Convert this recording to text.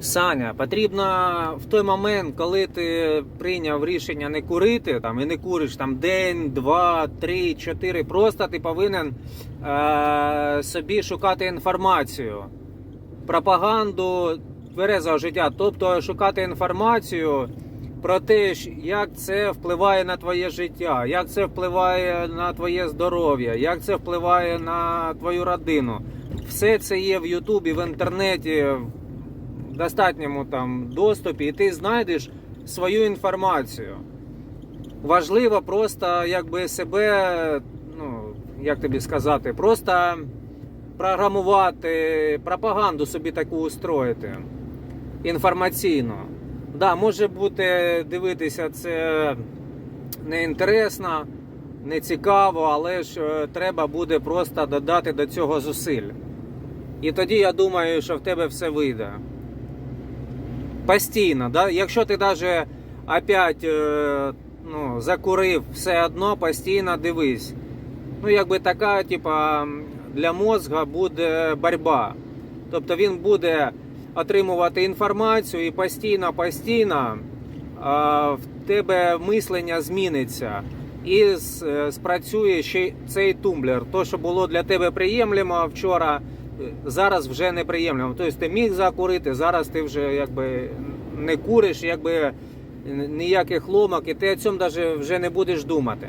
Саня, потрібно в той момент, коли ти прийняв рішення не курити там і не куриш там день, два, три, чотири. Просто ти повинен е- собі шукати інформацію, пропаганду тверезого життя, тобто шукати інформацію про те, як це впливає на твоє життя, як це впливає на твоє здоров'я, як це впливає на твою родину. Все це є в Ютубі, в інтернеті, достатньому там доступі, і ти знайдеш свою інформацію. Важливо просто якби себе, ну як тобі сказати, просто програмувати, пропаганду собі таку устроїти інформаційно. Да, може бути дивитися це неінтересно, не цікаво, але ж е, треба буде просто додати до цього зусиль. І тоді я думаю, що в тебе все вийде. Постійно, да? якщо ти навіть опять е, ну, закурив, все одно постійно дивись. Ну, якби така, типа, для мозга буде боротьба. Тобто він буде отримувати інформацію і постійно, постійно а, в тебе мислення зміниться. І е, спрацює ще цей тумблер. То, що було для тебе приємлемо вчора, зараз вже неприємливо. Тобто ти міг закурити, зараз ти вже якби не куриш, якби ніяких ломок, і ти о цьому навіть вже не будеш думати.